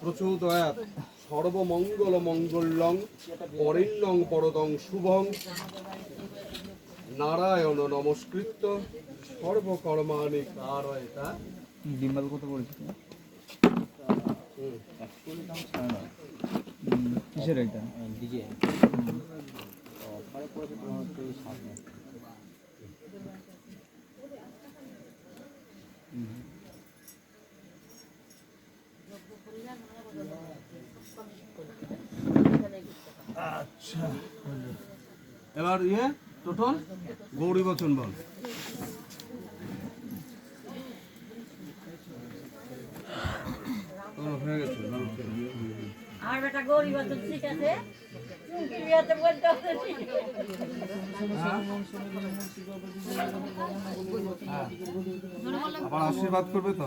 প্রচোদয়াৎ সর্বমঙ্গল মঙ্গলং বরেণ্যং পরদং শুভং। নারায়ণ নমস্কৃত্য। সর্বকর্মাণি কারয়তা ডিম্বাল কত। হুম, কিসের এটা? ডিজে হুম। পরে পরে হচ্ছে সাত আচ্ছা এবার ইয়ে টোটল? গৌরী বচন বল। হয়ে গেছে আর বেটা আছে ঠিক আছে? হবে আবার আশীর্বাদ করবে তো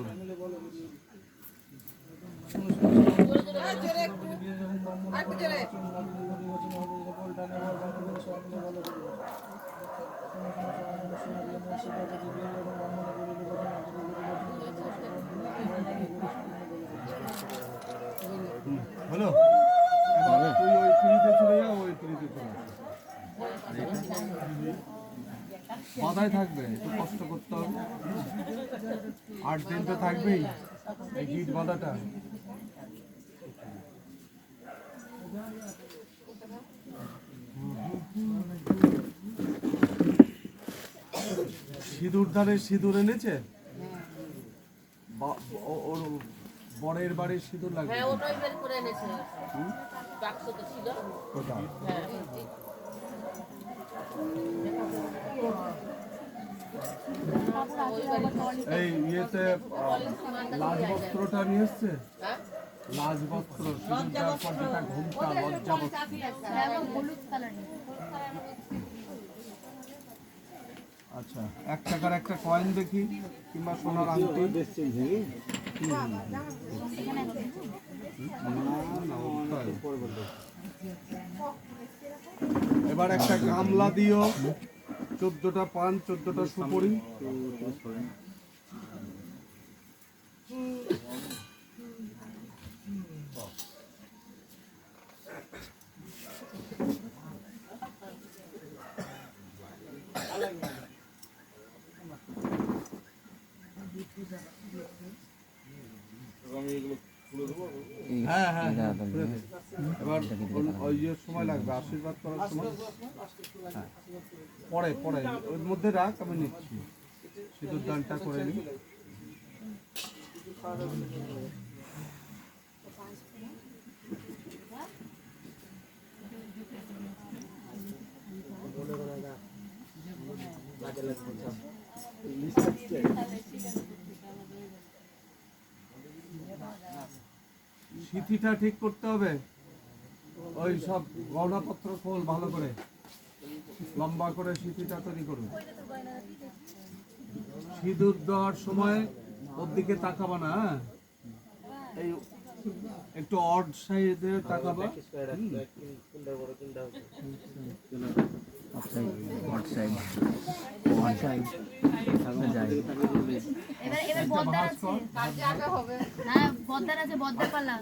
হলো তুই ওই ফ্রিতে চলে যা ওই ফ্রিতে চলে মাথায় থাকবে, একটু কষ্ট করতে হবে। আট দিন তো থাকবেই এই গিট বাঁধাটা। সিঁদুর ধারে সিঁদুর এনেছে? ও- ওর বরের বাড়ির সিঁদুর লাগবে। হ্যাঁ ওটাই বের করে এনেছে। বাক্স তো ছিল। কোথায়? হ্যাঁ এই ইয়েতে আহ, লাল বস্ত্রটা নিয়ে এসছে? হ্যাঁ? লাল বস্ত্র সিঁদুরটার পর যেটা ঘুমটা লজ্জা বস্ত্র আচ্ছা এক টাকার একটা কয়েন দেখি কিংবা সোনার আংটি। এবার একটা গামলা দিও। চোদ্দটা পান চোদ্দটা সুপুরি। হ্যাঁ হ্যাঁ হ্যাঁ, খুলে এবার ওর- ওই ইয়ের সময় লাগবে আশীর্বাদ করার সময়। হ্যাঁ। পরে পরে ওর মধ্যে রাখ আমি নিচ্ছি। সিঁদুর দানটা করে নিই। সিথিটা ঠিক করতে হবে। ওই সব গহনাপত্র খোল ভালো করে। লম্বা করে সিথিটা তৈরি করুন। সিঁদুর দেওয়ার সময় ওর দিকে তাকাবা না হ্যাঁ? এই একটু অড সাইডে তাকাবা। Offside one side one side এবার বদ্দার আছে। না বদ্দার আছে বদ্দার পালা।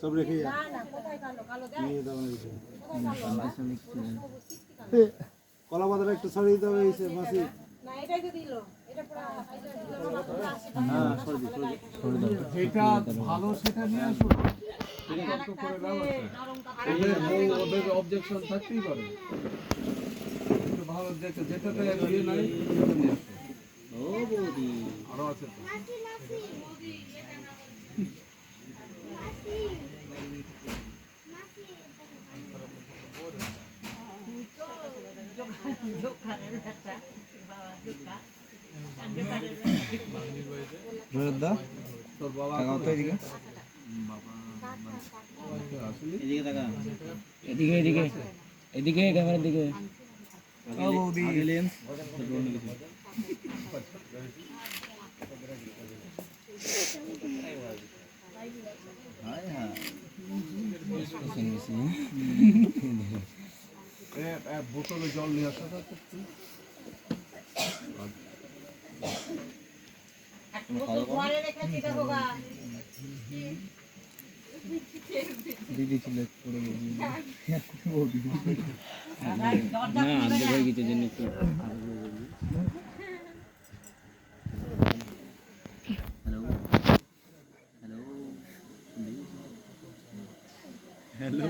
সব রেখে কলা পাতাটা একটু দিতে হবে মাসি। হ্যাঁ সরিয়ে দিই, সরিয়ে দিই। যেটা ভালো সেটা নিয়ে আসুন। অবজেকশন থাকতেই পারে। ভালো যেটা যেটাতে ইয়ে নাই সেটা নিয়ে আসুন। ও বৌদি আরও আছে দা তোর বাবা তো এদিকে। এদিকে তাকা। এদিকে এদিকে। এদিকে ক্যামেরার দিকে। বোতলে জল নিয়ে আসা। দিদি ছিল পড়ে গেছি না আনতে ভয় কিছু জন্য একটু হ্যালো হ্যালো